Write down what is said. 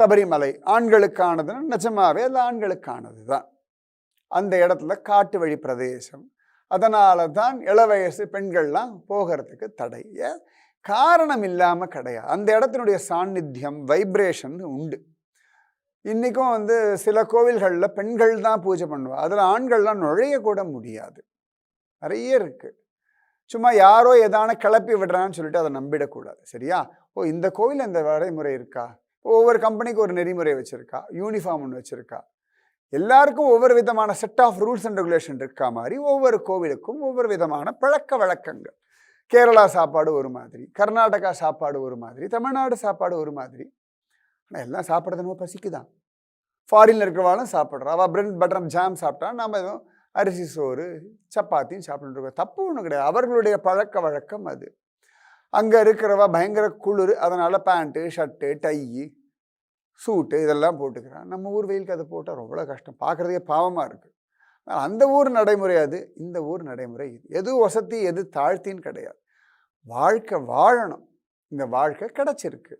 சபரிமலை ஆண்களுக்கானதுன்னா நிஜமாவே அது ஆண்களுக்கானது தான் அந்த இடத்துல காட்டு வழி பிரதேசம். அதனால தான் இளவயசு பெண்கள்லாம் போகிறதுக்கு தடை காரணம் இல்லாமல் கிடையாது. அந்த இடத்தினுடைய சாநித்தியம் வைப்ரேஷன் உண்டு. இன்றைக்கும் வந்து சில கோவில்களில் பெண்கள் தான் பூஜை பண்ணுவாள் அதில் ஆண்கள்லாம் நுழையக்கூட முடியாது. நிறைய இருக்குது சும்மா யாரோ ஏதான கிளப்பி விடுறான்னு சொல்லிட்டு அதை நம்பிடக்கூடாது. சரியா? ஓ இந்த கோவில் இந்த வரைமுறை இருக்கா? ஒவ்வொரு கம்பெனிக்கு ஒரு நெறிமுறை வச்சுருக்கா யூனிஃபார்ம் ஒன்று வச்சுருக்கா. எல்லாருக்கும் ஒவ்வொரு விதமான set of rules and regulation இருக்கா மாதிரி ஒவ்வொரு கோவிலுக்கும் ஒவ்வொரு விதமான பழக்க வழக்கங்கள். கேரளா சாப்பாடு ஒரு மாதிரி கர்நாடகா சாப்பாடு ஒரு மாதிரி தமிழ்நாடு சாப்பாடு ஒரு மாதிரி. ஆனால் எல்லாம் சாப்பிட்றது நம்ம பசிக்குதான். ஃபாரின்ல இருக்கிறவாளும் சாப்பிட்றா. அவள் பிரெட் பட்டர் ஜாம் சாப்பிட்டா நம்ம எதுவும் அரிசி சோறு சப்பாத்தியும் சாப்பிட்டுருக்கோம் தப்பு ஒன்றும் கிடையாது. அவர்களுடைய பழக்க வழக்கம் அது. அங்கே இருக்கிறவ பயங்கர குளிர் அதனால் பேண்ட்டு ஷர்ட்டு டையி சூட்டு இதெல்லாம் போட்டுக்கிறான். நம்ம ஊர் வெயிலுக்கு அதை போட்டால் ரொம்ப கஷ்டம். பார்க்குறதுக்கே பாவமாக இருக்குது அந்த ஊர் நடைமுறை அது இந்த ஊர் நடைமுறை இது. எது வசதி எது தாழ்த்தின்னு கிடையாது. வாழ்க்கை வாழணும். இந்த வாழ்க்கை கிடச்சிருக்கு.